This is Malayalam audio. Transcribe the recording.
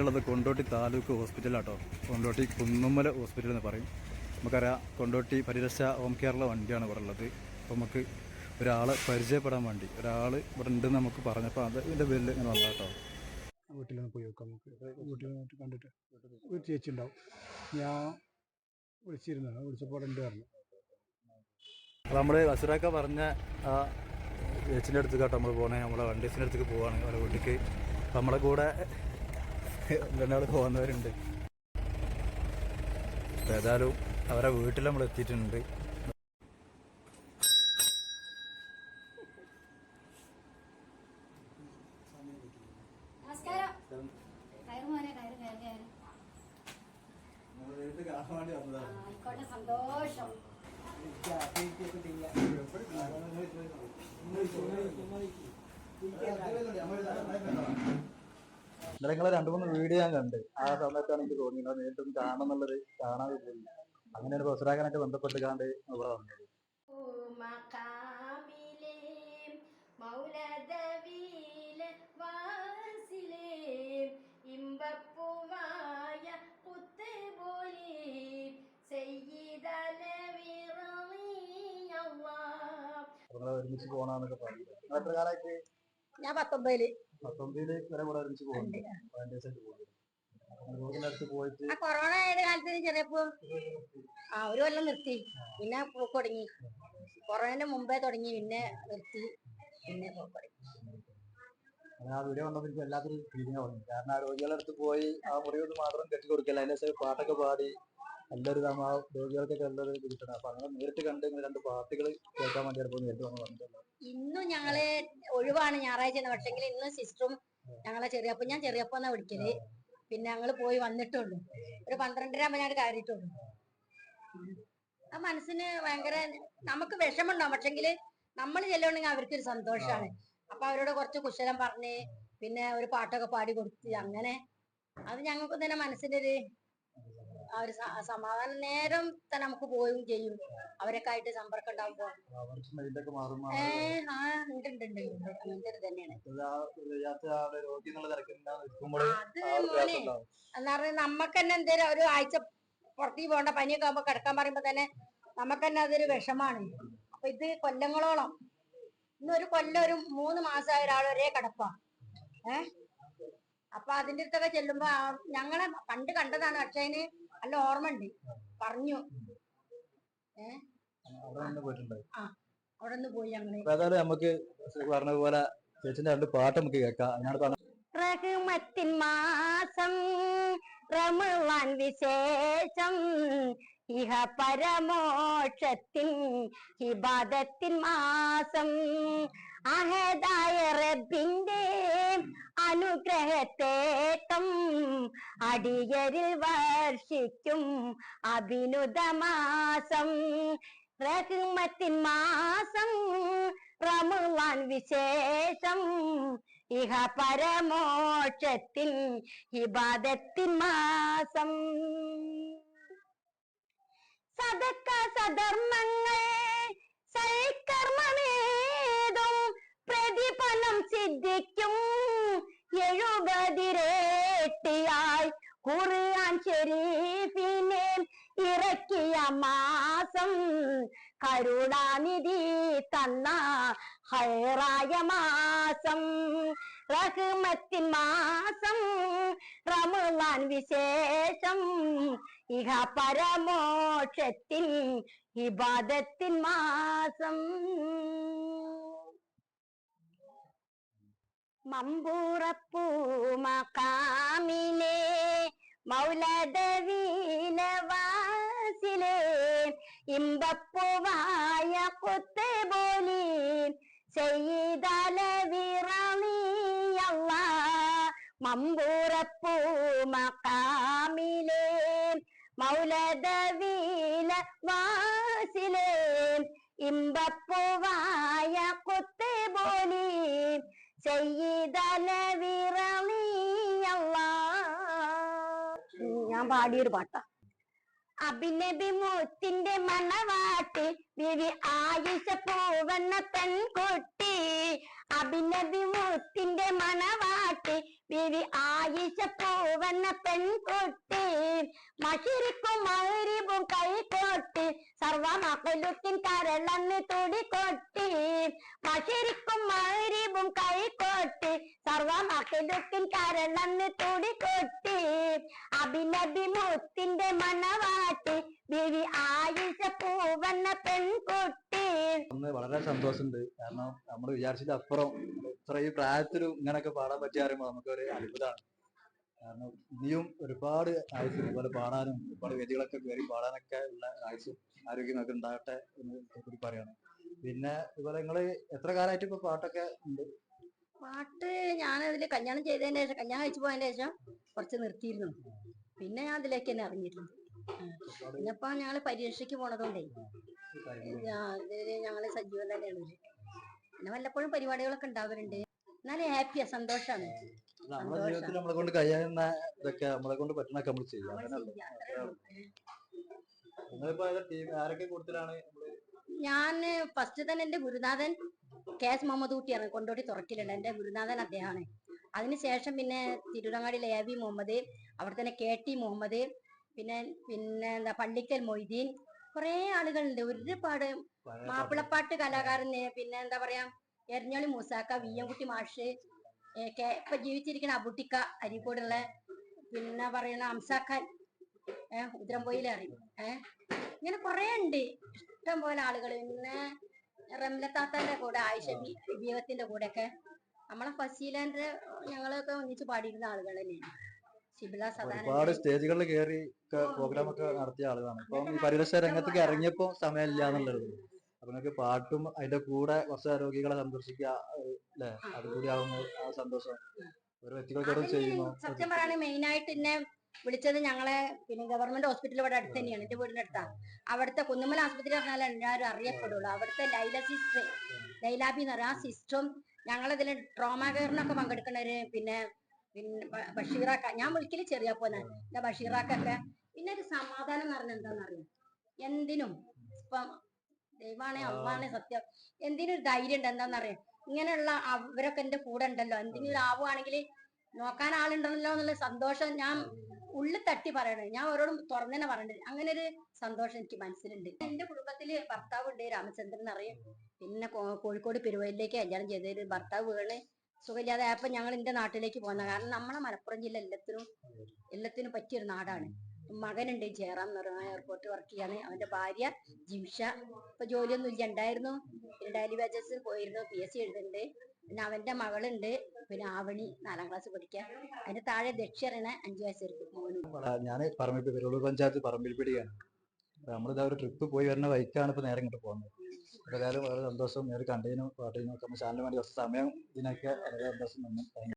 ഉള്ളത് കൊണ്ടോട്ടി താലൂക്ക് ഹോസ്പിറ്റലാട്ടോ കൊണ്ടോട്ടി കുന്നുമ്മല ഹോസ്പിറ്റൽ എന്ന് പറയും. നമുക്കറിയാം കൊണ്ടോട്ടി പരിരക്ഷ ഹോം കെയറുള്ള വണ്ടിയാണ് ഇവിടെ ഉള്ളത്. അപ്പോൾ നമുക്ക് ഒരാളെ പരിചയപ്പെടാൻ വേണ്ടി ഒരാൾ ഇവിടെ ഉണ്ടെന്ന് നമുക്ക് പറഞ്ഞപ്പോൾ അത് ഇതിന്റെ പേരിൽ ഇങ്ങനെ വന്നതാ കേട്ടോ വീട്ടിലൊന്ന് പോയി നോക്കാം നമുക്ക്. വീട്ടിൽ വന്നിട്ട് കണ്ടിട്ട് ഒരു ചേച്ചി ഉണ്ടാവും. ഞാൻ വിളിച്ചിരുന്നതാണ്. വിളിച്ചപ്പോൾ ഉണ്ട് പറഞ്ഞു. അപ്പോൾ നമ്മൾ അസുറാക്ക പറഞ്ഞ ആ ചേച്ചിന്റെ അടുത്ത് കേട്ടോ നമ്മൾ പോകണേ നമ്മളെ വണ്ടീസിന്റെ അടുത്തേക്ക് പോവുകയാണെങ്കിൽ അവരുടെ വീട്ടിലേക്ക്. നമ്മളെ കൂടെ രണ്ടാൾ പോകുന്നവരുണ്ട് ഏതായാലും അവരെ വീട്ടിൽ നമ്മൾ എത്തിയിട്ടുണ്ട് ആയിക്കോട്ടെ സന്തോഷം നിങ്ങളെ രണ്ടു മൂന്ന് വീഡിയോ ഞാൻ കണ്ട്. ആ സമയത്താണ് എനിക്ക് തോന്നിയത്. നേരിട്ടൊന്ന് കാണണം എന്നുള്ളത് കാണാതെ പോയി. അങ്ങനെയാണ് ബസുരാക്കാനായിട്ട് ബന്ധപ്പെട്ട് കാണ്ട് ഇവിടെ വന്നത്. നിങ്ങളെ ഒരുമിച്ച് പോകണമെന്നൊക്കെ പറഞ്ഞു എത്ര കാലായിട്ട് ഞാൻ പത്തൊമ്പതിൽ. പത്തൊമ്പതിൽ വരെ കൂടെ ഒരുമിച്ച് പോകുന്നുണ്ട്. പതിനഞ്ച് ദിവസമായിട്ട് പോകുന്നുണ്ട്. പോയിട്ട് കൊറോണ ആയ കാലത്ത് ചെറിയപ്പോ ആ ഒരു കൊല്ലം നിർത്തി. പിന്നെ പോക്ക് തുടങ്ങി. കൊറോണന്റെ മുമ്പേ തുടങ്ങി. പിന്നെ നിർത്തി. പിന്നെ പോക്ക് തുടങ്ങി. അങ്ങനെ ആ വീഡിയോ കണ്ടപ്പോൾ എനിക്ക് വല്ലാത്തൊരു ഫീലിംഗ് തോന്നി കാരണം ആ രോഗികളുടെ അടുത്ത് പോയി ആ മുറിവ് മാത്രം കെട്ടി കൊടുക്കല അതിന്റെ പാട്ടൊക്കെ പാടി നല്ലൊരു ആ രോഗികൾക്കൊക്കെ നല്ലൊരു ഇത് കിട്ടണം. അപ്പൊ അങ്ങനെ നേരിട്ട് കണ്ട് ഇങ്ങനെ രണ്ട് പാർട്ടികൾ കേൾക്കാൻ വേണ്ടി ചിലപ്പോൾ നേരിട്ട് വന്ന് പറഞ്ഞിട്ടുള്ളത് ഇന്നും ഞങ്ങൾ ഒഴിവാണ് ഞായറാഴ്ച പക്ഷെങ്കിൽ ഇന്ന് സിസ്റ്ററും ഞങ്ങളെ ചെറിയപ്പോ ഞാൻ ചെറിയപ്പോ എന്നാ വിളിക്കൽ പിന്നെ ഞങ്ങൾ പോയി വന്നിട്ടുള്ളൂ. ഒരു പന്ത്രണ്ടര ആകുമ്പോ ഞാൻ കയറിയിട്ടുള്ളൂ. ആ. മനസ്സിന് ഭയങ്കര നമുക്ക് വിഷമുണ്ടാവും പക്ഷെങ്കിൽ നമ്മൾ ചെല്ലുണ്ടെങ്കിൽ അവർക്കൊരു സന്തോഷമാണ് അപ്പൊ അവരോട് കുറച്ച് കുശലം പറഞ്ഞ് പിന്നെ ഒരു പാട്ടൊക്കെ പാടി കൊടുത്ത് അങ്ങനെ. അത് ഞങ്ങൾക്ക് തന്നെ മനസ്സിന്റെ ഒരു ആ ഒരു സമാധാന നേരം തന്നെ നമുക്ക് പോവുകയും ചെയ്യും. അവരൊക്കെ ആയിട്ട് സമ്പർക്കം ഉണ്ടാവുമ്പോ. ഏ ആ ഉണ്ട് ഉണ്ട് ഉണ്ട്. അങ്ങനത്തെ ഒരു തന്നെയാണ് അത് മോനെ എന്നാ പറഞ്ഞാൽ നമുക്ക് തന്നെ എന്തേലും ഒരു ആഴ്ച പുറത്തേക്ക് പോകണ്ട പനിയൊക്കെ ആകുമ്പോ കിടക്കാൻ പറയുമ്പോ തന്നെ നമുക്ക് തന്നെ അതൊരു വിഷമാണ്. അപ്പൊ ഇത് കൊല്ലങ്ങളോളം ഇന്നൊരു കൊല്ലം ഒരു മൂന്ന് മാസമായ ഒരാൾ ഒരേ കിടപ്പാ. ഏഹ് അപ്പൊ അതിന്റെ അടുത്തൊക്കെ ചെല്ലുമ്പോ ഞങ്ങളെ പണ്ട് കണ്ടതാണ് പക്ഷെ അതിന് നല്ല ഓർമ്മ ഉണ്ട് പറഞ്ഞു. അവിടെ നിന്ന് പോയി ഏതായാലും നമുക്ക് ചേച്ചിന്റെ രണ്ട് പാട്ട് നമുക്ക് കേൾക്കാം. അതിനാണ് പറഞ്ഞത്. റഹ്മത്തിൻ മാസം റമവാൻ വിശേഷം. ഇഹ പരമോക്ഷത്തിൻ ഹിബാദത്തിൻ മാസം. അഹദായ റബ്ബിന്റെ അനുഗ്രഹത്തേട്ടം അടിയരിൽ വർഷിക്കും അഭിനുത മാസം റഹ്മത്തിൻ മാസം റമുവാൻ വിശേഷം. ഇഹ പരമോക്ഷത്തിൻ ഇബാദത്തിൻ മാസം. സദക്ക സധർമ്മങ്ങൾ എഴുപതിരേട്ടിയായി ഖുർആൻ ഷെരീഫിനെ ഇറക്കിയ മാസം കരുണാനിധി തന്ന ഹൈറായ മാസം റഹ്മത്തിൻ മാസം റമളാൻ വിശേഷം ഇഹ പരമോക്ഷത്തിൻ ഇബാദത്തിൻ മാസം മമ്പൂറപ്പൂ മക്കാമിലെ മൗലദവീലവാസിലെ ഇമ്പപ്പൂവായ കുത്തുപോലി ചെയ്താലവിറളിയല്ല മമ്പൂറപ്പൂ മക്കാമിലെ മൗലദവീല വാസിലെ ഇമ്പപ്പൂവായ കുത്തുപോലി ചെയ്താലവിറളിയല്ല ഞാൻ പാടിയൊരു പാട്ടാ. അഭിനബി മൂത്തിന്റെ മണവാട്ടി വിവി ആയിഷ പൂവെന്ന പെൺകുട്ടി. അഭിനബി മൂത്തിന്റെ മണവാട്ടി ബിവി ആയിഷ പൂവെന്ന പെൺകുട്ടി. മഷിരിക്കും മൗരിബും കൈകൊട്ടി സർവ മകളുത്തിൻ കരളന്ന് തുടികൊട്ടി. മഷിരിക്കും മൗരിബും കൈക്കോട്ട് സർവ മകളുത്തിൻ കരളന്ന് തുടികൊട്ടി അഭിനബി മുത്തിന്റെ മണവാട്ടി ബിവി ആയിഷ പൂവന്ന പെൺകുട്ടി. വളരെ സന്തോഷമുണ്ട്. കാരണം നമ്മൾ വിചാരിച്ചത് അപ്പുറം ഇത്രയും പ്രായത്തിലും ഇങ്ങനെയൊക്കെ പാടാൻ പറ്റിയ പറയുമ്പോൾ നമുക്കൊരു അത്ഭുതമാണ് കാരണം ഇനിയും ഒരുപാട് ആയുസ് ഇതുപോലെ പാടാനും ഒരുപാട് വേദികളൊക്കെ കയറി പാടാനൊക്കെ ഉള്ള ആയുസും ആരോഗ്യം ഒക്കെ ഉണ്ടാകട്ടെ എന്ന് കൂടി പറയണം. പിന്നെ ഇതുപോലെ നിങ്ങൾ എത്ര കാലമായിട്ട് ഇപ്പൊ പാട്ടൊക്കെ ഉണ്ട്? പാട്ട് ഞാൻ അതിൽ കല്യാണം ചെയ്തതിന് ശേഷം കല്യാണം കഴിച്ചു പോയതിന് ശേഷം കുറച്ച് നിർത്തിയിരുന്നു. പിന്നെ ഞാൻ അതിലേക്ക് തന്നെ ഇറങ്ങിയിരുന്നു പിന്നെ ഇപ്പൊ ഞങ്ങൾ പരീക്ഷയ്ക്ക് പോണതുകൊണ്ടേ ഇതിൽ ഞങ്ങൾ സജീവം തന്നെയാണ് ഇതിൽ. പിന്നെ വല്ലപ്പോഴും പരിപാടികളൊക്കെ ഉണ്ടാവലുണ്ട്. എന്നാലും ഹാപ്പിയാ സന്തോഷാണ്. നമ്മുടെ ജീവിതത്തിൽ നമ്മളെ കൊണ്ട് കഴിയുന്ന ഇതൊക്കെ നമ്മളെ കൊണ്ട് നമ്മൾ ചെയ്യും. നിങ്ങളിപ്പോ ആരൊക്കെ കൂടുതലാണ്? ഞാൻ ഫസ്റ്റ് തന്നെ എന്റെ ഗുരുനാഥൻ കെ എസ് മുഹമ്മദ് കുട്ടിയാണ് കൊണ്ടോട്ടി തുറക്കിലുണ്ട്. എന്റെ ഗുരുനാഥൻ അദ്ദേഹമാണ്. അതിനുശേഷം പിന്നെ തിരുവനങ്ങാടിയിലെ എ വി മുഹമ്മദ് അവിടെ തന്നെ കെ ടി മുഹമ്മദ് പിന്നെ പിന്നെ എന്താ പള്ളിക്കൽ മൊയ്തീൻ കുറെ ആളുകളുണ്ട്. ഒരുപാട് മാപ്പിളപ്പാട്ട് കലാകാരൻ പിന്നെ എന്താ പറയാ എരഞ്ഞോളി മൂസാക്ക വി എം കുട്ടി മാഷ് ഇപ്പൊ ജീവിച്ചിരിക്കുന്ന അബുട്ടിക്ക അരീക്കോടുള്ള പിന്നെ പറയുന്ന അംസാഖാൻ ഏഹ് ഉദ്രംപോയിലെ അറിയും? ഏഹ് ഇങ്ങനെ കുറെ ഉണ്ട്. ഇഷ്ടം പോലെ ആളുകൾ പിന്നെ റംലത്താത്തന്റെ കൂടെ ആയിഷ ബീവത്തിന്റെ കൂടെ ഒക്കെ നമ്മളെ ഫസീലാന്റെ ഞങ്ങളൊക്കെ ഒന്നിച്ച് പാടിയിരുന്ന ആളുകൾ തന്നെയാണ്. ഷിബില ഒരുപാട് സ്റ്റേജുകളിൽ കയറി പ്രോഗ്രാം ഒക്കെ നടത്തിയ ആളുകളാണ്. ഇപ്പം ഈ പരിരക്ഷ രംഗത്തേക്ക് ഇറങ്ങിയപ്പോ സമയമില്ല എന്നുള്ളത്. അപ്പൊ നിങ്ങൾക്ക് പാട്ടും അതിന്റെ കൂടെ കുറച്ച് രോഗികളെ സന്ദർശിക്കുക അല്ലെ? അതുകൂടി ആവുന്ന ആ സന്തോഷം. ഒരു വ്യക്തികൾക്കോട് ചെയ്യുന്നു. സത്യം പറയുകയാണെങ്കിൽ മെയിൻ ആയിട്ട് എന്നെ വിളിച്ചത് ഞങ്ങളെ പിന്നെ ഗവൺമെന്റ് ഹോസ്പിറ്റൽ ഇവിടെ അടുത്ത് തന്നെയാണ് എന്റെ വീടിന്റെ അടുത്താണ് അവിടുത്തെ കുന്നുമല ആശുപത്രി പറഞ്ഞാൽ എല്ലാവരും അറിയപ്പെടുള്ളൂ. അവിടുത്തെ ലൈല സിസ്റ്റർ ലൈലാബി എന്ന് പറയാം. ആ സിസ്റ്ററും ഞങ്ങളിതിൽ ട്രോമ കെയറിനൊക്കെ പങ്കെടുക്കുന്നവര് പിന്നെ പിന്നെ ബഷീറാക്ക. ഞാൻ വിളിക്കൽ ചെറിയ പോലെ എന്റെ ബഷീറാക്കൊക്കെ. പിന്നെ ഒരു സമാധാനം എന്ന് പറഞ്ഞാൽ എന്താണെന്നറിയാം എന്തിനും ഇപ്പം ദൈവമാണേ അമ്മാണ് സത്യം. എന്തിനും ഒരു ധൈര്യം ഉണ്ട്. എന്താണെന്നറിയാം ഇങ്ങനെയുള്ള അവരൊക്കെ എന്റെ കൂടെ ഉണ്ടല്ലോ. എന്തെങ്കിലും ആവുകയാണെങ്കിൽ നോക്കാൻ ആളുണ്ടല്ലോ എന്നുള്ള സന്തോഷം ഞാൻ ഉള്ളിൽ തട്ടി പറയണത്. ഞാൻ അവരോടും തുറന്നെ പറയണ്ടത് അങ്ങനെ ഒരു സന്തോഷം എനിക്ക് മനസ്സിലുണ്ട്. എന്റെ കുടുംബത്തിൽ ഭർത്താവ് ഉണ്ട് രാമചന്ദ്രൻ അറിയും പിന്നെ കോഴിക്കോട് പെരുവയിലേക്ക് കല്യാണം ചെയ്തതിൽ ഭർത്താവ് വീണ് സുഖമില്ലാതെ ആയപ്പോ ഞങ്ങൾ എന്റെ നാട്ടിലേക്ക് പോകുന്ന കാരണം നമ്മളെ മലപ്പുറം ജില്ല എല്ലാത്തിനും എല്ലാത്തിനും പറ്റിയൊരു നാടാണ്. മകനുണ്ട് ജയറാം എന്ന് പറയുന്ന എയർപോർട്ട് വർക്ക് ചെയ്യാണ്. അവന്റെ ഭാര്യ ജിംഷ. ഇപ്പൊ ജോലിയൊന്നും ഇല്ല ഉണ്ടായിരുന്നു ഡെയിലി വേജസിൽ പോയിരുന്നു. പി എസ് സി എഴുതുന്നുണ്ട്. പിന്നെ അവന്റെ മകളുണ്ട്. പിന്നെ ആവണി നാലാം ക്ലാസ് പഠിക്കുക അതിന് താഴെ ദക്ഷിണ അഞ്ചു വയസ്സ് മോനും ഞാൻ പറമ്പിൽ പെരുളൂർ പഞ്ചായത്ത് പറമ്പിൽ പിടിയാണ്. നമ്മളിതാ ഒരു ട്രിപ്പ് പോയി വരുന്ന വൈക്കാണ് ഇപ്പൊ നേരെ ഇങ്ങോട്ട് പോകുന്നത്. ഏതായാലും വളരെ സന്തോഷം. നേരെ കണ്ടതിനും പാട്ടിനും ഒക്കെ ചാനലിന് വേണ്ടി കുറച്ച് സമയം ഇതിനൊക്കെ വളരെ സന്തോഷം